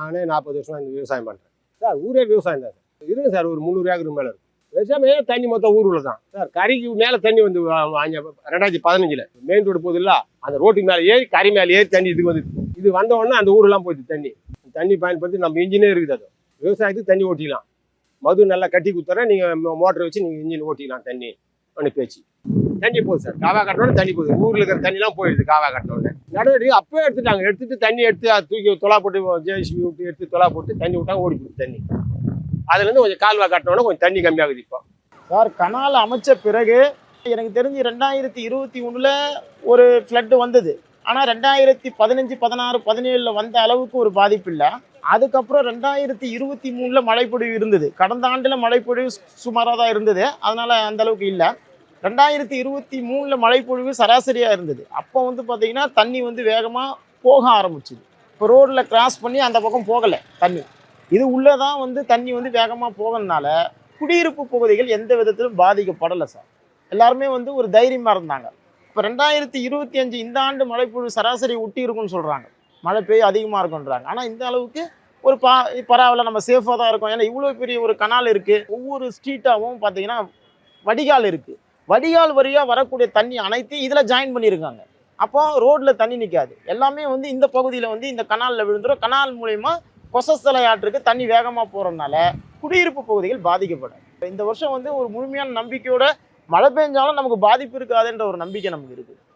நானே நாற்பது வருஷமாக இந்த விவசாயம் பண்ணுறேன் சார் ஊரே விவசாயம் தான் சார். இருங்க சார் ஒரு முந்நூறு ஏக்கர் மேலே இருக்கும். விவசாயமே தண்ணி மொத்தம் ஊருக்குள்ள தான். சார் கறிக்கு மேலே தண்ணி வந்து வாங்க ரெண்டாயிரத்தி பதினஞ்சில். மெயின் ரோடு போகுது அந்த ரோட்டுக்கு மேலே ஏறி கறி மேலே ஏறி தண்ணி இதுக்கு வந்து இது வந்தவொடனே அந்த ஊரெல்லாம் போயிடுது தண்ணி. தண்ணி பயன்படுத்தி நம்ம இன்ஜினே இருக்குது அது. விவசாயத்துக்கு தண்ணி ஓட்டிக்கலாம் மது நல்லா கட்டி குத்துறேன் நீங்கள் மோட்டர் வச்சு நீங்கள் இன்ஜின் ஓட்டிக்கலாம் தண்ணி. ஒன்று பேச்சு தண்ணி போகுது சார். காவா கட்டினோட தண்ணி போகுது. ஊரில் இருக்கிற தண்ணிலாம் போயிடுது காவா கட்டினோடனே. நடவடிக்கை அப்போ எடுத்துட்டாங்க. எடுத்துட்டு தண்ணி எடுத்து அதை தூக்கி தொலா போட்டு ஜேசிபி விட்டு எடுத்து தொலா போட்டு தண்ணி விட்டாங்க ஓடி போட்டு தண்ணி. அதுலேருந்து கொஞ்சம் கால்வா கட்டினோட கொஞ்சம் தண்ணி கம்மியாகுது இப்போ. சார் கனால் அமைச்ச பிறகு எனக்கு தெரிஞ்சு ரெண்டாயிரத்தி இருபத்தி ஒன்றில் ஒரு ஃப்ளட்டு வந்தது. ஆனால் ரெண்டாயிரத்தி பதினஞ்சு பதினாறு பதினேழில் வந்த அளவுக்கு ஒரு பாதிப்பு இல்லை அதுக்கப்புறம் ரெண்டாயிரத்தி இருபத்தி மூணில் மழைப்பொழிவு இருந்தது. கடந்த ஆண்டில் மழைப்பொழிவு சுமாராக தான் இருந்தது. அதனால் அந்த அளவுக்கு இல்லை. ரெண்டாயிரத்தி இருபத்தி மூணில் மழைப்பொழிவு சராசரியாக இருந்தது. அப்போ வந்து பார்த்திங்கன்னா தண்ணி வந்து வேகமாக போக ஆரம்பிச்சுது. இப்போ ரோட்டில் கிராஸ் பண்ணி அந்த பக்கம் போகலை தண்ணி. இது உள்ளே தான் வந்து தண்ணி வந்து வேகமாக போகிறதுனால குடியிருப்பு பகுதிகள் எந்த விதத்திலும் பாதிக்கப்படலை சார். எல்லாருமே வந்து ஒரு தைரியமாக இருந்தாங்க. இப்போ ரெண்டாயிரத்தி இருபத்தி அஞ்சு இந்த ஆண்டு மழைப்பொழிவு சராசரி ஒட்டி இருக்கும்னு சொல்கிறாங்க மழை பெய்ய அதிகமாக இருக்குன்றாங்க ஆனால் இந்த அளவுக்கு ஒரு பா பரவாயில்ல நம்ம சேஃபாக தான் இருக்கோம். ஏன்னா இவ்வளோ பெரிய ஒரு கனால் இருக்குது ஒவ்வொரு ஸ்ட்ரீட்டாகவும் பார்த்தீங்கன்னா வடிகால் இருக்குது வடிகால் வழியாக வரக்கூடிய தண்ணி அனைத்தையும் இதில் ஜாயின் பண்ணியிருக்காங்க அப்போ ரோட்டில் தண்ணி நிற்காது எல்லாமே வந்து இந்த பகுதியில் வந்து இந்த கனாலில் விழுந்துடும் கனால் மூலயமா கொசஸ்தலை ஆற்றுக்கு தண்ணி வேகமாக போகிறதுனால குடியிருப்பு பகுதிகள் பாதிக்கப்படும். இந்த வருஷம் வந்து ஒரு முழுமையான நம்பிக்கையோட மழை பெஞ்சாலும் நமக்கு பாதிப்பு இருக்காதுன்ற ஒரு நம்பிக்கை நமக்கு இருக்குது.